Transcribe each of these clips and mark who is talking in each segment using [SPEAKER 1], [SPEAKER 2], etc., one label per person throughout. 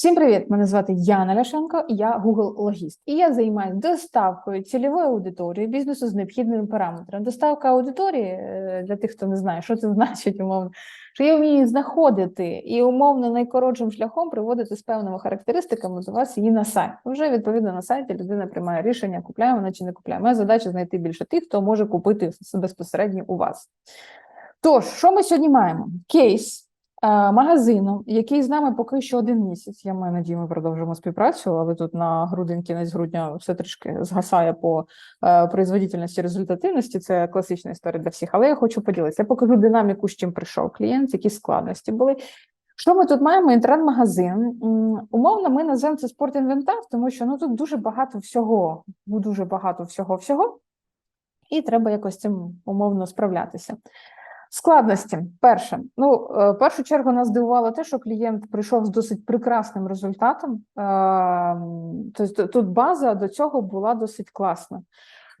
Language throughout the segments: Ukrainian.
[SPEAKER 1] Всім привіт! Мене звати Яна Ляшенко, я Google логіст. І я займаюся доставкою цільової аудиторії бізнесу з необхідними параметрами. Доставка аудиторії е, для тих, хто не знає, що це значить умовно, що я вмію знаходити і умовно найкоротшим шляхом приводити з певними характеристиками до вас її на сайт. Вже відповідно на сайті людина приймає рішення, купляє вона чи не купляє. Моя задача знайти більше тих, хто може купити безпосередньо у вас. Тож, що ми сьогодні маємо? Кейс магазину, який з нами поки що один місяць. Я маю надію, ми продовжимо співпрацю, але тут на грудень, кінець грудня все трішки згасає по е, производительності, результативності. Це класична історія для всіх. Але я хочу поділитися. Я покажу динаміку, з чим прийшов клієнт, які складності були. Що ми тут маємо? Інтернет-магазин. Умовно, ми називаємо це спортінвентар, тому що ну тут дуже багато всього, дуже багато всього всього, і треба якось цим умовно справлятися. Складності. Перше, ну, е, в першу чергу нас здивувало те, що клієнт прийшов з досить прекрасним результатом. Е, Тобто тут база до цього була досить класна.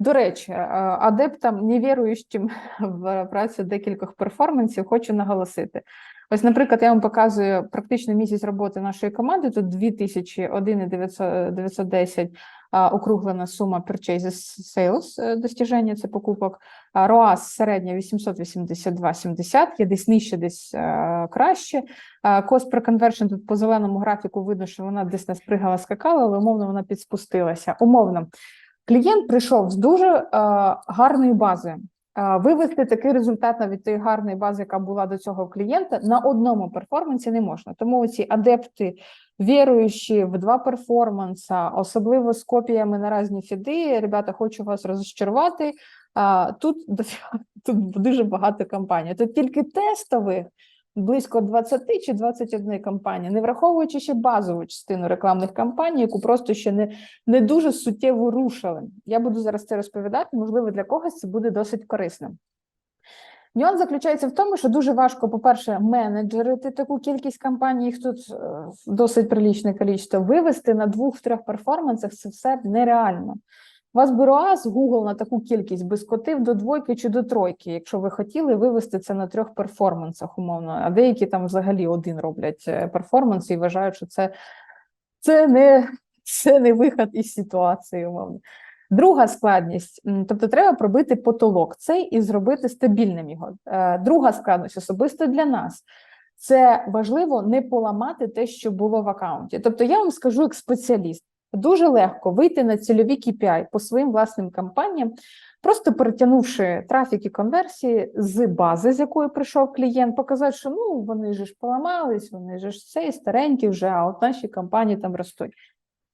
[SPEAKER 1] До речі, е, адептам, невіруючим в працю декількох перформансів, хочу наголосити. Ось, наприклад, я вам показую практично місяць роботи нашої команди. Тут 2001 і 900 910 а, округлена сума purchases sales е, достіження, це покупок. ROAS середня 882,70, є десь нижче, десь е, краще. Cost per conversion тут по зеленому графіку видно, що вона десь не спригала, скакала, але умовно вона підспустилася. Умовно, клієнт прийшов з дуже е, гарною базою. Е, Вивести такий результат навіть тієї гарної бази, яка була до цього клієнта, на одному перформансі не можна. Тому ці адепти, віруючі в два перформанса, особливо з копіями на різні фіди, ребята, хочу вас розчарувати. Тут, тут дуже багато кампаній. Тут тільки тестових близько 20 чи 21 кампаній, не враховуючи ще базову частину рекламних кампаній, яку просто ще не, не дуже суттєво рушили. Я буду зараз це розповідати, можливо, для когось це буде досить корисним. Нюанс заключається в тому, що дуже важко, по-перше, менеджерити таку кількість кампаній, їх тут е, досить прилічне кількість, вивести на двох-трьох перформансах це все нереально. Вас би ROAS Google на таку кількість би скотив до двойки чи до тройки, якщо ви хотіли вивести це на трьох перформансах, умовно. А деякі там взагалі один роблять е, перформанс і вважають, що це, це, не, це не вихід із ситуації, умовно. Друга складність, тобто треба пробити потолок цей і зробити стабільним його. Е, Друга складність особисто для нас. Це важливо не поламати те, що було в аккаунті. Тобто, я вам скажу як спеціаліст, дуже легко вийти на цільові KPI по своїм власним кампаніям, просто перетягнувши трафік і конверсії з бази, з якої прийшов клієнт, показати, що ну вони ж поламались, вони ж цей старенькі вже, а от наші кампанії там ростуть.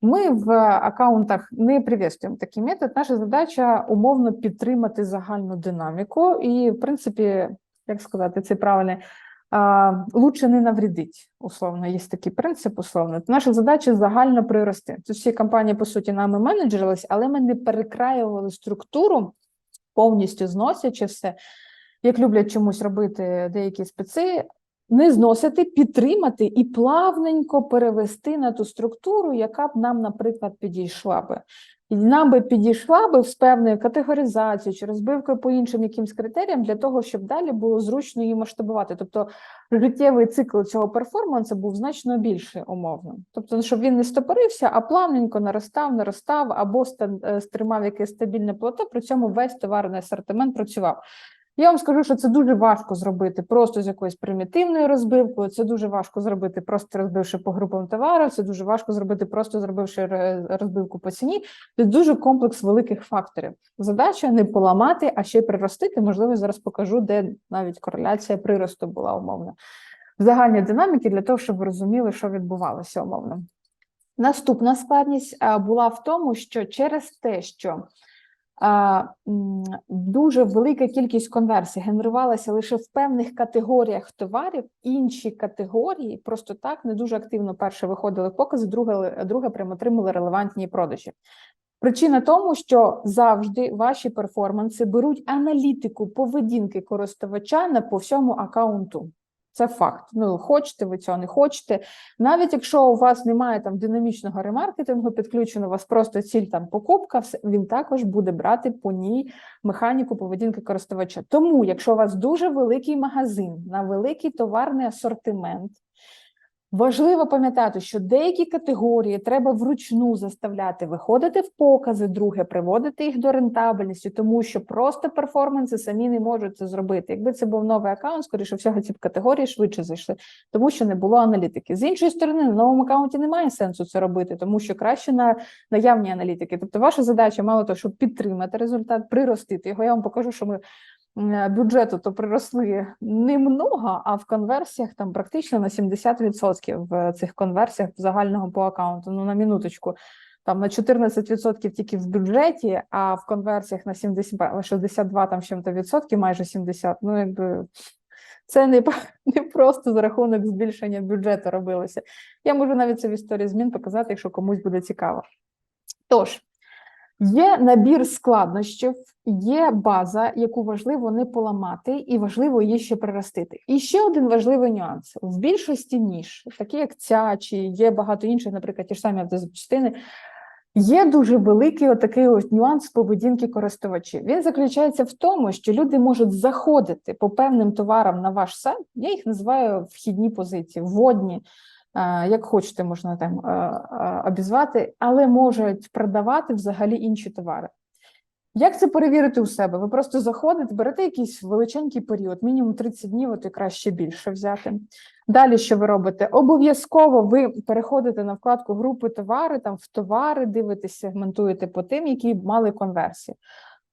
[SPEAKER 1] Ми в аккаунтах не приветствуємо такий метод. Наша задача умовно підтримати загальну динаміку, і, в принципі, як сказати, це правильно, а, лучше не навредить, условно, є такий принцип, условно. Наша задача загально прирости. Це всі компанії, по суті, нами менеджерились, але ми не перекраювали структуру, повністю зносячи все, як люблять чомусь робити деякі специ, не зносити, підтримати і плавненько перевести на ту структуру, яка б нам, наприклад, підійшла би. І нам би підійшла би з певною категоризацією чи розбивкою по іншим якимсь критеріям для того, щоб далі було зручно її масштабувати. Тобто життєвий цикл цього перформансу був значно більший умовно. Тобто, щоб він не стопорився, а плавненько наростав, наростав або е, стримав якесь стабільне плато, при цьому весь товарний асортимент працював. Я вам скажу, що це дуже важко зробити просто з якоюсь примітивною розбивкою. Це дуже важко зробити, просто розбивши по групам товарів. Це дуже важко зробити, просто зробивши розбивку по ціні. Це дуже комплекс великих факторів. Задача не поламати, а ще й приростити. Можливо, зараз покажу, де навіть кореляція приросту була умовно в загальній динаміки для того, щоб ви розуміли, що відбувалося умовно. Наступна складність була в тому, що через те, що дуже велика кількість конверсій генерувалася лише в певних категоріях товарів, інші категорії просто так не дуже активно перше виходили покази, друге, друге прямо отримали релевантні продажі. Причина тому, що завжди ваші перформанси беруть аналітику поведінки користувача на по всьому аккаунту. Це факт. Ну, хочете ви цього, не хочете. Навіть якщо у вас немає там динамічного ремаркетингу, підключено у вас просто ціль там покупка, він також буде брати по ній механіку поведінки користувача. Тому, якщо у вас дуже великий магазин на великий товарний асортимент, Важливо пам'ятати, що деякі категорії треба вручну заставляти виходити в покази, друге приводити їх до рентабельності, тому що просто перформанси самі не можуть це зробити. Якби це був новий аккаунт, скоріше всього, ці б категорії швидше зайшли, тому що не було аналітики. З іншої сторони, на новому аккаунті немає сенсу це робити, тому що краще на наявні аналітики. Тобто, ваша задача мало того, щоб підтримати результат, приростити його. Я вам покажу, що ми бюджету то приросли немного, а в конверсіях там практично на 70% в цих конверсіях загального по аккаунту. Ну на минуточку. Там на 14% тільки в бюджеті, а в конверсіях на 70, 62 там чим-то відсотки, майже 70. Ну якби це не, не просто за рахунок збільшення бюджету робилося. Я можу навіть це в історії змін показати, якщо комусь буде цікаво. Тож, Є набір складнощів, є база, яку важливо не поламати, і важливо її ще приростити. І ще один важливий нюанс: в більшості ніж, такі як ця, чи є багато інших, наприклад, ті ж самі автозапчастини, Є дуже великий отакий ось нюанс поведінки користувачів. Він заключається в тому, що люди можуть заходити по певним товарам на ваш сайт. Я їх називаю вхідні позиції, вводні, як хочете, можна там е, е, обізвати, але можуть продавати взагалі інші товари. Як це перевірити у себе? Ви просто заходите, берете якийсь величенький період, мінімум 30 днів, от і краще більше взяти. Далі, що ви робите? Обов'язково ви переходите на вкладку групи товари, там в товари дивитесь, сегментуєте по тим, які мали конверсії.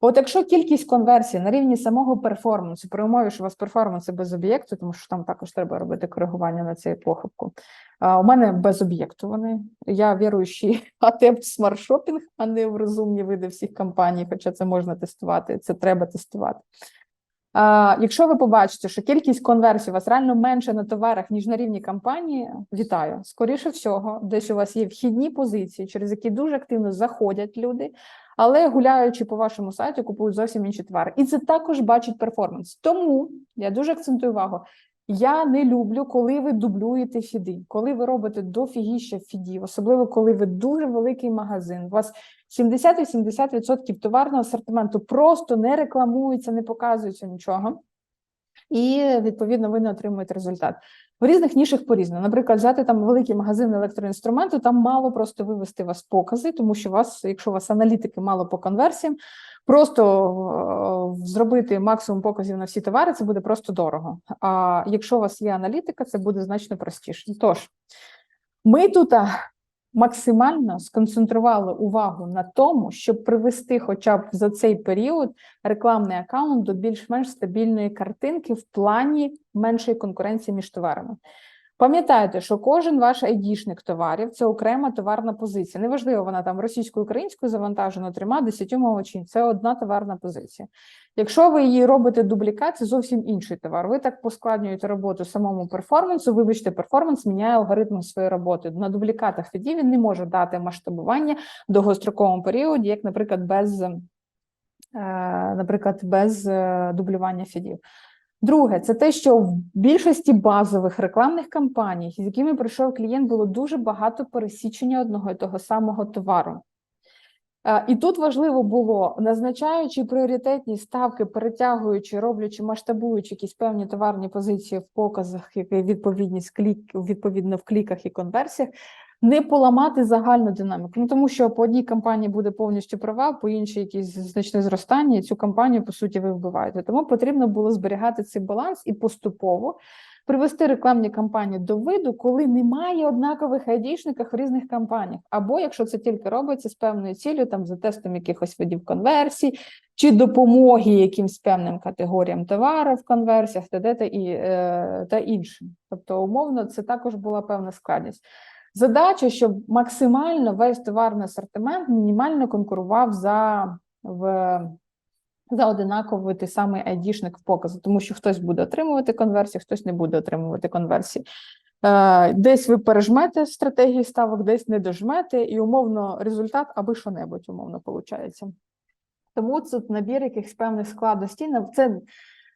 [SPEAKER 1] От якщо кількість конверсій на рівні самого перформансу, при умові, що у вас перформанси без об'єкту, тому що там також треба робити коригування на цей похибку. А, у мене без об'єкту вони. Я віруючий адепт смарт-шопінг, а не в розумні види всіх компаній, хоча це можна тестувати, це треба тестувати. Якщо ви побачите, що кількість конверсій у вас реально менше на товарах, ніж на рівні кампанії, вітаю. Скоріше всього, десь у вас є вхідні позиції, через які дуже активно заходять люди, але гуляючи по вашому сайті, купують зовсім інші товари. І це також бачить перформанс. Тому я дуже акцентую увагу. Я не люблю, коли ви дублюєте фіди, коли ви робите дофігіща фідів, особливо коли ви дуже великий магазин. У вас 70-80% товарного асортименту просто не рекламується, не показується нічого. І відповідно ви не отримуєте результат. В різних нішах по-різному. Наприклад, взяти там великий магазин електроінструменту, там мало просто вивести вас покази, тому що вас, якщо у вас аналітики мало по конверсіям, просто е, зробити максимум показів на всі товари, це буде просто дорого. А якщо у вас є аналітика, це буде значно простіше. Тож, ми тут максимально сконцентрували увагу на тому, щоб привести, хоча б за цей період, рекламний аккаунт до більш-менш стабільної картинки в плані меншої конкуренції між товарами. Пам'ятайте, що кожен ваш айдішник товарів це окрема товарна позиція. Неважливо, вона там російською українською завантажена трьома десятьома чи Це одна товарна позиція. Якщо ви її робите дублікат, це зовсім інший товар. Ви так поскладнюєте роботу самому перформансу. Вибачте, перформанс міняє алгоритм своєї роботи. На дублікатах тоді він не може дати масштабування в довгостроковому періоді, як, наприклад, без, е, наприклад, без е, дублювання фідів. Друге, це те, що в більшості базових рекламних кампаній, з якими прийшов клієнт, було дуже багато пересічення одного і того самого товару. І тут важливо було, назначаючи пріоритетні ставки, перетягуючи, роблячи, масштабуючи якісь певні товарні позиції в показах, які відповідність клік, відповідно в кліках і конверсіях, не поламати загальну динаміку. Ну тому що по одній кампанії буде повністю права, по іншій якісь значне зростання, і цю кампанію, по суті, ви вбиваєте. Тому потрібно було зберігати цей баланс і поступово привести рекламні кампанії до виду, коли немає однакових айдішників в різних кампаніях. Або якщо це тільки робиться з певною цілею, там за тестом якихось видів конверсій, чи допомоги якимсь певним категоріям товару в конверсіях, та та, і, е, та іншим. Тобто, умовно, це також була певна складність. Задача, щоб максимально весь товарний асортимент мінімально конкурував за в. За одинаковий той самий айдішник в показу, тому що хтось буде отримувати конверсію, хтось не буде отримувати конверсії. Е, десь ви пережмете стратегії ставок, десь не дожмете, і умовно результат аби що-небудь умовно виходить. Тому це набір якихось певних складностей. Це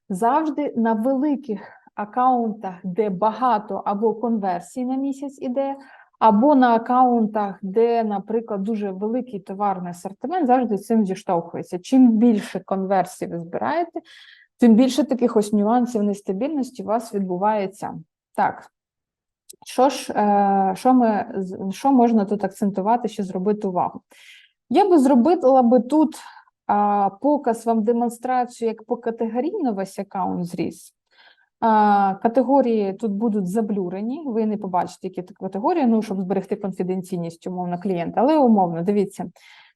[SPEAKER 1] завжди на великих аккаунтах, де багато або конверсій на місяць іде, або на аккаунтах, де, наприклад, дуже великий товарний асортимент, завжди цим зіштовхується. Чим більше конверсій ви збираєте, тим більше таких ось нюансів нестабільності у вас відбувається. Так, Що ж, е, що, ми, що можна тут акцентувати, ще зробити увагу? Я би зробила би тут показ вам демонстрацію, як покатегорійно весь аккаунт зріс. Категорії тут будуть заблюрені, ви не побачите, які категорії, ну, щоб зберегти конфіденційність умовно клієнта, але умовно, дивіться.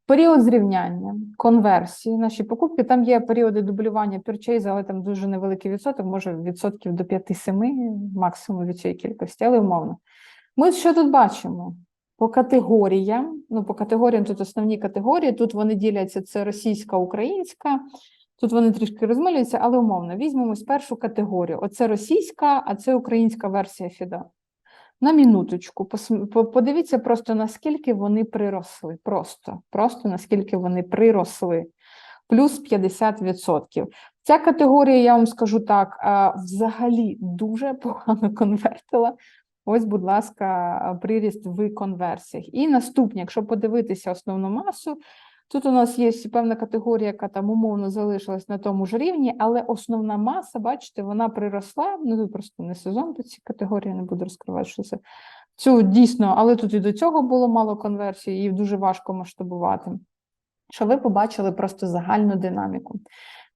[SPEAKER 1] Період зрівняння, конверсії, наші покупки. Там є періоди дублювання purchase, але там дуже невеликий відсоток, може відсотків до 5-7 максимум від цієї кількості, але умовно. Ми що тут бачимо? По категоріям, ну по категоріям тут основні категорії, тут вони діляться це російська, українська, тут вони трішки розмилюються, але умовно. Візьмемо першу категорію. Оце російська, а це українська версія FIDO. На минуточку, подивіться просто наскільки вони приросли. Просто, просто наскільки вони приросли. Плюс 50%. Ця категорія, я вам скажу так, взагалі дуже погано конвертила. Ось, будь ласка, приріст в конверсіях. І наступне, якщо подивитися основну масу, тут у нас є певна категорія, яка там умовно залишилась на тому ж рівні, але основна маса, бачите, вона приросла. Ну, тут просто не сезон до цієї категорії, не буду розкривати, що це. Цю дійсно, але тут і до цього було мало конверсії, і дуже важко масштабувати. Що ви побачили просто загальну динаміку.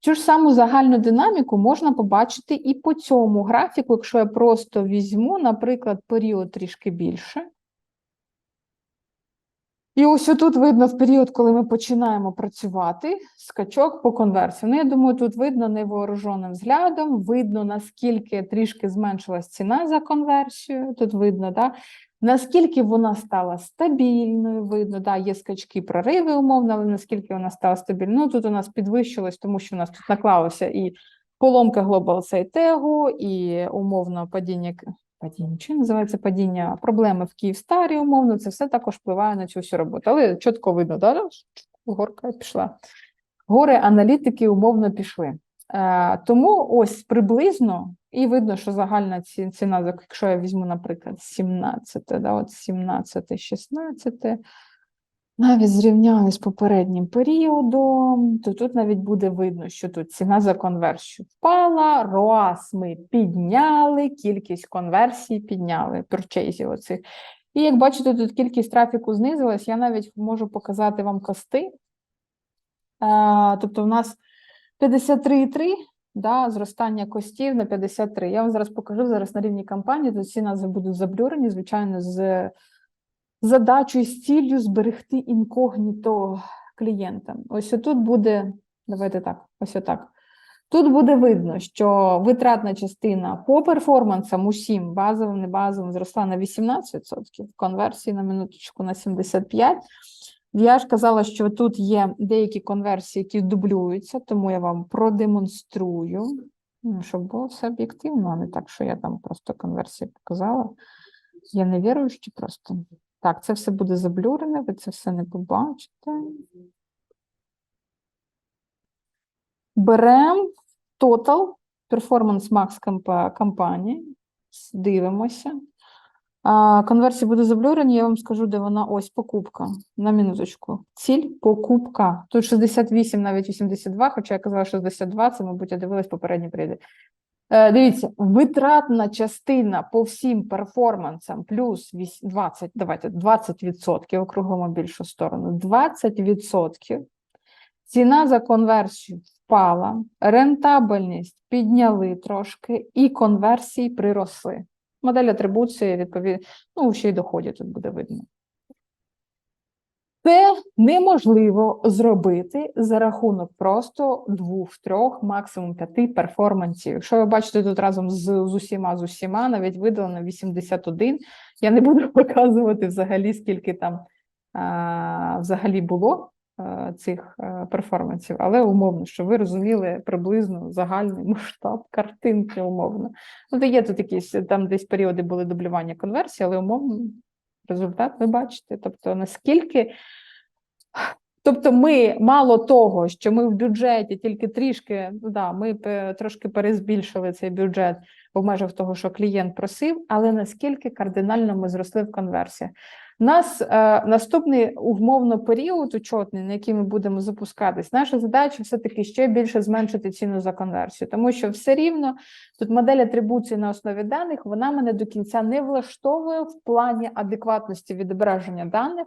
[SPEAKER 1] Цю ж саму загальну динаміку можна побачити і по цьому графіку, якщо я просто візьму, наприклад, період трішки більше. І ось отут видно в період, коли ми починаємо працювати, скачок по конверсії. Ну, я думаю, тут видно невооруженим взглядом, видно, наскільки трішки зменшилась ціна за конверсію. Тут видно, да? наскільки вона стала стабільною, видно, да, є скачки, прориви умовно, але наскільки вона стала стабільною. Ну, тут у нас підвищилось, тому що у нас тут наклалося і поломка Global Сейтегу, і умовно падіння падіння, чи називається падіння проблеми в Київстарі, умовно, це все також впливає на цю всю роботу. Але чітко видно, да, горка пішла. Гори аналітики умовно пішли. Е, тому ось приблизно, і видно, що загальна ціна, якщо я візьму, наприклад, 17, да, от 17, 16, навіть зрівняю з попереднім періодом, то тут навіть буде видно, що тут ціна за конверсію впала, ROAS ми підняли, кількість конверсій підняли, пурчейзів оцих. І як бачите, тут кількість трафіку знизилась, я навіть можу показати вам кости. Тобто в нас 53,3, да, зростання костів на 53. Я вам зараз покажу зараз на рівні кампанії, тут ці назви будуть заблюрені, звичайно, з задачою, з ціллю зберегти інкогніто клієнта. Ось тут буде, давайте так, ось отак. Тут буде видно, що витратна частина по перформансам усім базовим, небазовим зросла на 18%, конверсії на минуточку на 75%. Я ж казала, що тут є деякі конверсії, які дублюються, тому я вам продемонструю, ну, щоб було все об'єктивно, а не так, що я там просто конверсії показала. Я не віруючи просто. Так, це все буде заблюрене, ви це все не побачите. Беремо Total Performance Max кампа- кампанії, дивимося. А, конверсії буде заблюрені, я вам скажу, де вона ось покупка. На минуточку. Ціль покупка. Тут 68, навіть 82, хоча я казала 62, це, мабуть, я дивилась попередні прийди. Е, дивіться, витратна частина по всім перформансам плюс 20, давайте 20%, округлимо більшу сторону, 20%. Ціна за конверсію впала, рентабельність підняли трошки, і конверсії приросли. Модель атрибуції, відповідно, ну, ще й доході тут буде видно. Це неможливо зробити за рахунок просто двох, трьох, максимум п'яти перформансів. Якщо ви бачите тут разом з, з усіма, з усіма, навіть видалено 81, я не буду показувати взагалі, скільки там а, взагалі було а, цих а, перформансів, але умовно, що ви розуміли приблизно загальний масштаб картинки умовно. Ну, то є тут якісь там десь періоди були дублювання конверсії, але умовно результат ви бачите. Тобто, наскільки. Тобто, ми мало того, що ми в бюджеті тільки трішки, ну да, ми трошки перезбільшили цей бюджет в межах того, що клієнт просив, але наскільки кардинально ми зросли в конверсіях. У нас е, наступний умовно період учетний, на який ми будемо запускатись. Наша задача все-таки ще більше зменшити ціну за конверсію, тому що все рівно тут модель атрибуції на основі даних вона мене до кінця не влаштовує в плані адекватності відображення даних.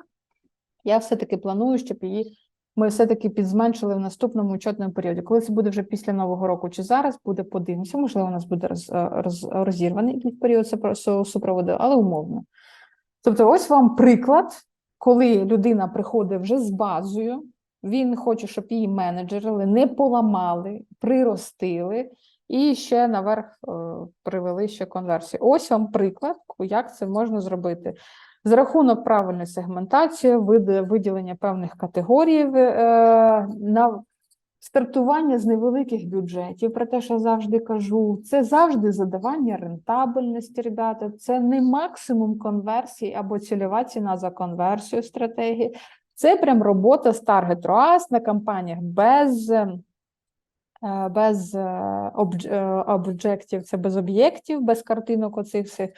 [SPEAKER 1] Я все-таки планую, щоб її ми все-таки підзменшили в наступному учетному періоді. Коли це буде вже після нового року чи зараз, буде подивимося. Можливо, у нас буде роз, е, роз, розірваний якийсь період супро- супроводу, але умовно. Тобто, ось вам приклад, коли людина приходить вже з базою, він хоче, щоб її менеджерили, не поламали, приростили і ще наверх е, привели ще конверсію. Ось вам приклад, як це можна зробити. За рахунок правильної сегментації, виділення певних категорій, е, на стартування з невеликих бюджетів, про те, що завжди кажу, це завжди задавання рентабельності, ребята, це не максимум конверсії або цільова ціна за конверсію стратегії. Це прям робота з Target ROAS на кампаніях без, е, без е, обдж- е, об'єктів, це без об'єктів, без картинок оцих всіх.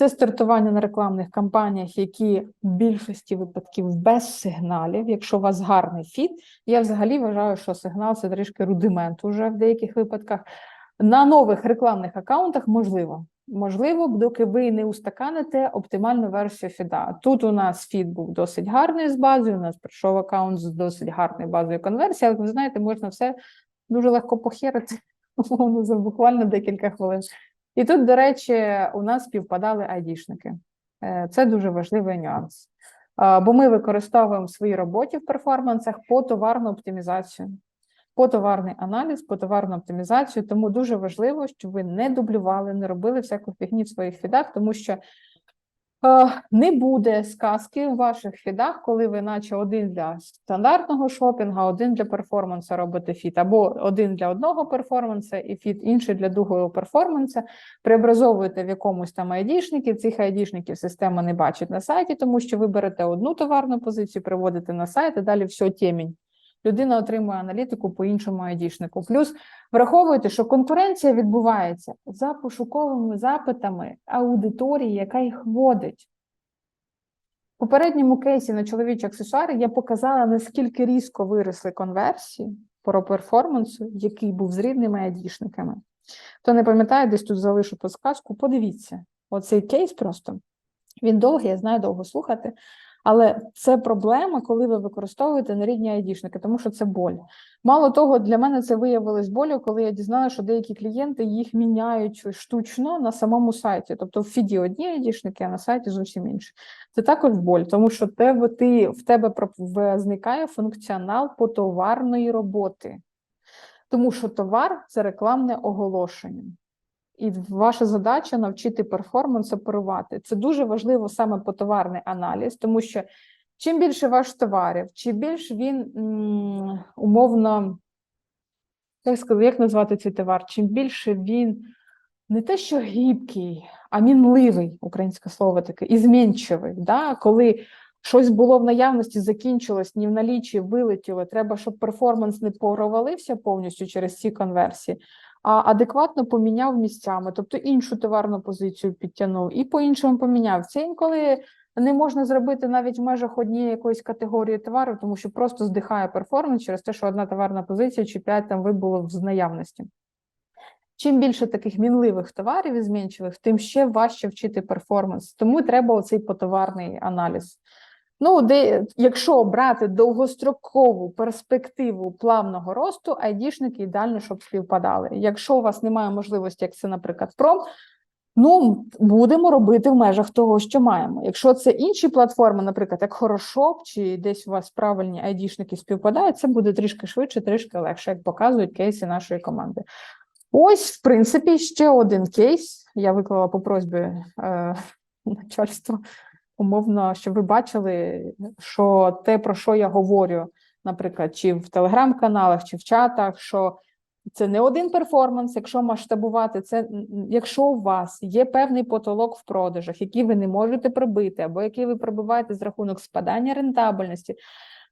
[SPEAKER 1] Це стартування на рекламних кампаніях, які в більшості випадків без сигналів. Якщо у вас гарний фіт, я взагалі вважаю, що сигнал це трішки рудимент уже в деяких випадках. На нових рекламних аккаунтах можливо. Можливо, доки ви не устаканите оптимальну версію фіда. Тут у нас фід був досить гарний з базою. У нас прийшов аккаунт з досить гарною базою конверсії, але ви знаєте, можна все дуже легко похерити за буквально декілька хвилин. І тут, до речі, у нас співпадали айдішники. Е, Це дуже важливий нюанс. Бо ми використовуємо в своїй роботі в перформансах по товарну оптимізацію, по товарний аналіз, по товарну оптимізацію. Тому дуже важливо, щоб ви не дублювали, не робили всяку фігні в своїх фідах, тому що е, не буде сказки в ваших фідах, коли ви, наче один для стандартного шопінга, один для перформансу робите фіт, або один для одного перформанса і фіт, інший для другого перформанса. Преобразовуєте в якомусь там айдішників. Цих айдішників система не бачить на сайті, тому що ви берете одну товарну позицію, приводите на сайт, і далі все темінь. Людина отримує аналітику по іншому айдішнику. Плюс враховуйте, що конкуренція відбувається за пошуковими запитами аудиторії, яка їх вводить. В попередньому кейсі на чоловічі аксесуари я показала, наскільки різко виросли конверсії по перформансу, який був з рідними айдішниками. Хто не пам'ятає, десь тут залишу подсказку, подивіться. Оцей кейс просто він довгий, я знаю, довго слухати. Але це проблема, коли ви використовуєте нерідні айдішники, тому що це боль. Мало того, для мене це виявилось болю, коли я дізналася, що деякі клієнти їх міняють штучно на самому сайті. Тобто в фіді одні айдішники, а на сайті зовсім інші. Це також боль, тому що тебе, ти, в тебе зникає функціонал потоварної роботи. Тому що товар це рекламне оголошення. І ваша задача навчити перформанс оперувати. Це дуже важливо саме по товарний аналіз, тому що чим більше ваш товарів, чим більш він умовно, як сказати, як назвати цей товар, чим більше він не те, що гібкий, а мінливий, українське слово таке, і змінчивий. Да? Коли щось було в наявності, закінчилось, ні в налічі вилетіло, треба, щоб перформанс не провалився повністю через ці конверсії адекватно поміняв місцями, тобто іншу товарну позицію підтягнув і по-іншому поміняв. Це інколи не можна зробити навіть в межах однієї якоїсь категорії товару, тому що просто здихає перформанс через те, що одна товарна позиція чи п'ять там вибуло з наявності. Чим більше таких мінливих товарів і змінчивих, тим ще важче вчити перформанс. Тому треба оцей потоварний аналіз. Ну, де, якщо брати довгострокову перспективу плавного росту, айдішники ідеально, щоб співпадали. Якщо у вас немає можливості, як це, наприклад, пром, ну будемо робити в межах того, що маємо. Якщо це інші платформи, наприклад, як Хорошоп, чи десь у вас правильні айдішники співпадають, це буде трішки швидше, трішки легше, як показують кейси нашої команди. Ось, в принципі, ще один кейс. Я виклала по просьбі е, начальства умовно, щоб ви бачили, що те, про що я говорю, наприклад, чи в телеграм-каналах, чи в чатах, що це не один перформанс, якщо масштабувати, це якщо у вас є певний потолок в продажах, який ви не можете пробити, або який ви пробиваєте з рахунок спадання рентабельності,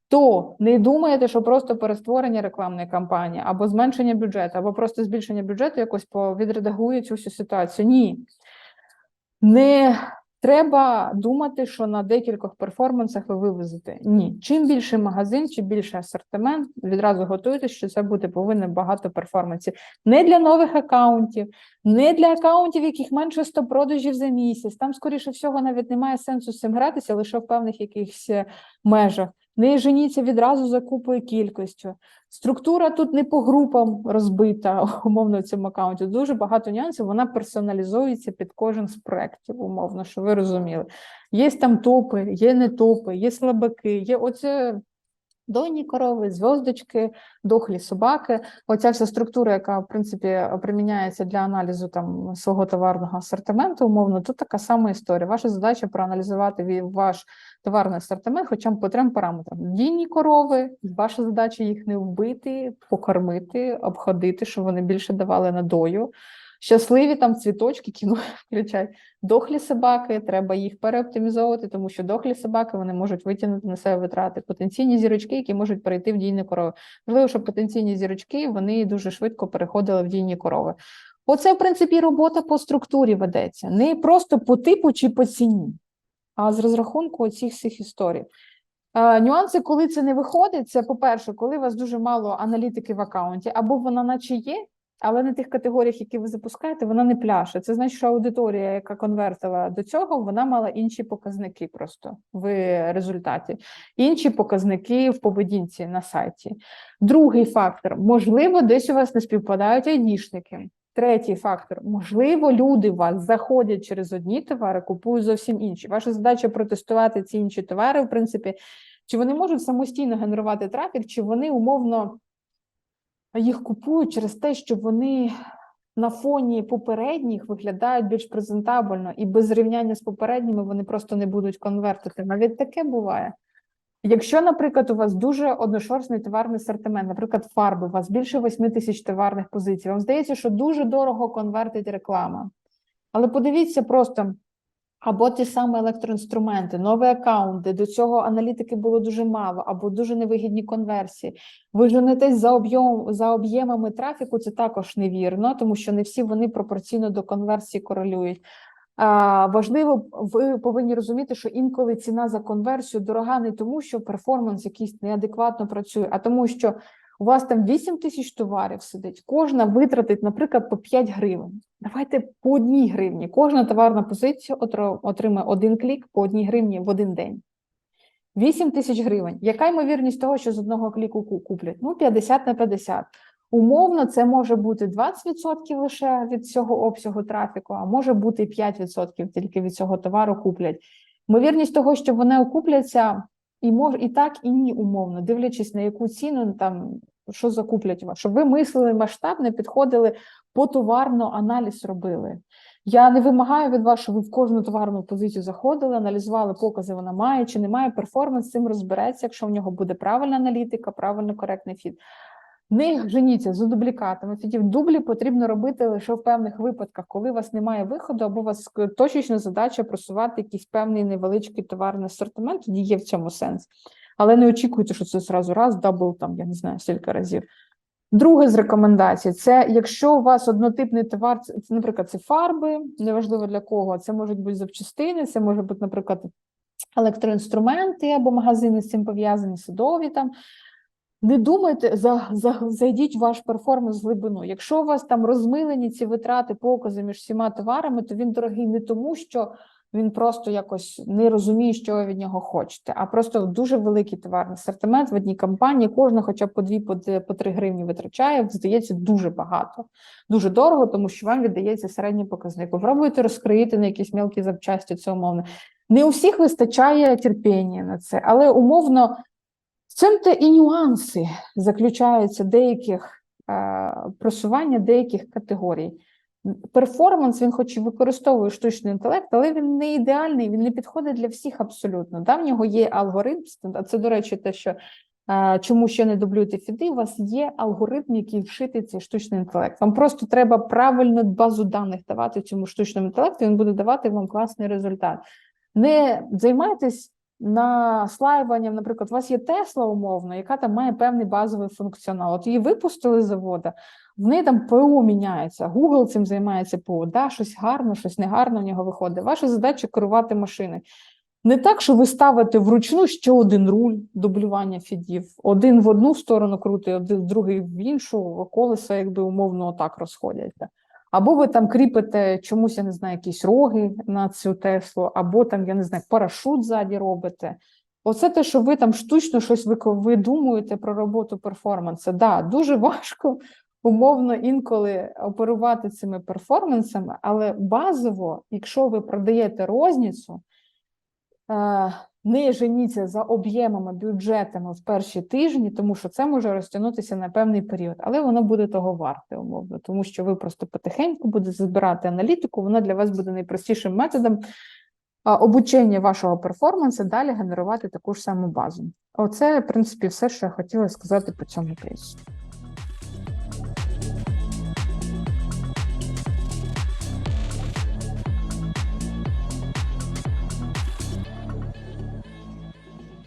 [SPEAKER 1] то не думаєте, що просто перестворення рекламної кампанії, або зменшення бюджету, або просто збільшення бюджету якось відредагує цю всю ситуацію. Ні. Не Треба думати, що на декількох перформансах ви вивезете. Ні, чим більше магазин, чим більше асортимент, відразу готуйтесь, що це буде повинно багато перформансів. Не для нових акаунтів, не для акаунтів, яких менше 100 продажів за місяць. Там, скоріше всього, навіть немає сенсу з цим гратися, лише в певних якихось е, межах. Не женіться відразу за купою кількістю. Структура тут не по групам розбита, умовно в цьому аккаунті. Дуже багато нюансів. Вона персоналізується під кожен з проєктів, умовно, що ви розуміли. Є там топи, є не топи, є слабаки, є оце дойні корови, зв'яздочки, дохлі собаки. Оця вся структура, яка в принципі приміняється для аналізу там свого товарного асортименту, умовно, тут така сама історія. Ваша задача проаналізувати ваш товарний асортимент, хоча б по трьом параметрам. Дійні корови, ваша задача їх не вбити, покормити, обходити, щоб вони більше давали надою. Щасливі там цвіточки, кіно включають. Дохлі собаки, треба їх переоптимізовувати, тому що дохлі собаки вони можуть витягнути на себе витрати. Потенційні зірочки, які можуть перейти в дійні корови. Можливо, що потенційні зірочки вони дуже швидко переходили в дійні корови. Оце, в принципі, робота по структурі ведеться, не просто по типу чи по ціні, а з розрахунку оцих всіх історій. Нюанси, коли це не виходить, це по-перше, коли у вас дуже мало аналітики в аккаунті, або вона наче є, але на тих категоріях, які ви запускаєте, вона не пляше. Це значить, що аудиторія, яка конвертила до цього, вона мала інші показники просто в результаті, інші показники в поведінці на сайті. Другий фактор: можливо, десь у вас не співпадають айдішники. Третій фактор: можливо, люди вас заходять через одні товари, купують зовсім інші. Ваша задача протестувати ці інші товари, в принципі, чи вони можуть самостійно генерувати трафік, чи вони умовно їх купують через те, що вони на фоні попередніх виглядають більш презентабельно, і без зрівняння з попередніми вони просто не будуть конвертити. Навіть таке буває. Якщо, наприклад, у вас дуже одношорстний товарний асортимент, наприклад, фарби, у вас більше 8 тисяч товарних позицій, вам здається, що дуже дорого конвертить реклама. Але подивіться просто, або ті самі електроінструменти, нові аккаунти, до цього аналітики було дуже мало, або дуже невигідні конверсії. Ви женетесь за об'єм за об'ємами трафіку, це також невірно, тому що не всі вони пропорційно до конверсії корелюють. А, важливо, ви повинні розуміти, що інколи ціна за конверсію дорога не тому, що перформанс якийсь неадекватно працює, а тому, що у вас там 8 тисяч товарів сидить, кожна витратить, наприклад, по 5 гривень. Давайте по одній гривні. Кожна товарна позиція отримає один клік по одній гривні в один день. 8 тисяч гривень. Яка ймовірність того, що з одного кліку куплять? Ну, 50 на 50. Умовно, це може бути 20% лише від цього обсягу трафіку, а може бути і 5% тільки від цього товару куплять. Ймовірність того, що вони окупляться, і мож, і так, і ні, умовно, дивлячись на яку ціну там що закуплять вас, щоб ви мислили масштабно, підходили потоварно аналіз робили. Я не вимагаю від вас, щоб ви в кожну товарну позицію заходили, аналізували покази, вона має чи не має перформанс, цим розбереться, якщо в нього буде правильна аналітика, правильно коректний фід. Не женіться за дублікатами. Фідів дублі потрібно робити лише в певних випадках, коли у вас немає виходу, або у вас точечна задача просувати якийсь певний невеличкий товарний асортимент, тоді є в цьому сенс. Але не очікуйте, що це зразу раз, дабл, там, я не знаю, стільки разів. Друге з рекомендацій це якщо у вас однотипний товар, це, наприклад, це фарби, неважливо для кого, це можуть бути запчастини, це може бути, наприклад, електроінструменти або магазини з цим пов'язані, садові там. Не думайте, за, за, зайдіть в ваш перформанс в глибину. Якщо у вас там розмилені ці витрати, покази між всіма товарами, то він дорогий не тому, що він просто якось не розуміє, що ви від нього хочете, а просто дуже великий товарний асортимент в одній компанії. Кожна, хоча б по дві, по, три гривні витрачає, здається, дуже багато, дуже дорого, тому що вам віддається середній показник. Попробуйте розкроїти на якісь мілкі запчасті, це умовно. Не у всіх вистачає терпіння на це, але умовно. Цьому те і нюанси заключаються деяких е, просування деяких категорій. Перформанс він, хоч і використовує штучний інтелект, але він не ідеальний, він не підходить для всіх абсолютно. Да, в нього є алгоритм. а Це, до речі, те, що е, чому ще не дублюєте фіди, у вас є алгоритм, який вшитий цей штучний інтелект. Вам просто треба правильно базу даних давати цьому штучному інтелекту, він буде давати вам класний результат. Не займайтесь наслаюванням, наприклад, у вас є Тесла умовно, яка там має певний базовий функціонал. От її випустили з завода, в неї там ПО міняється. Google цим займається ПО. Да, щось гарно, щось негарно в нього виходить. Ваша задача керувати машиною. Не так, що ви ставите вручну ще один руль дублювання фідів, один в одну сторону крутий, один в другий в іншу, колеса, якби умовно отак розходяться. Або ви там кріпите чомусь, я не знаю, якісь роги на цю Теслу, або там, я не знаю, парашут ззаді робите. Оце те, що ви там штучно щось видумуєте про роботу перформансу. Да, дуже важко умовно інколи оперувати цими перформансами, але базово, якщо ви продаєте розніцу, е, не женіться за об'ємами, бюджетами в перші тижні, тому що це може розтягнутися на певний період, але воно буде того варте, умовно, тому що ви просто потихеньку будете збирати аналітику, воно для вас буде найпростішим методом обучення вашого перформансу, далі генерувати таку ж саму базу. Оце, в принципі, все, що я хотіла сказати по цьому кейсу.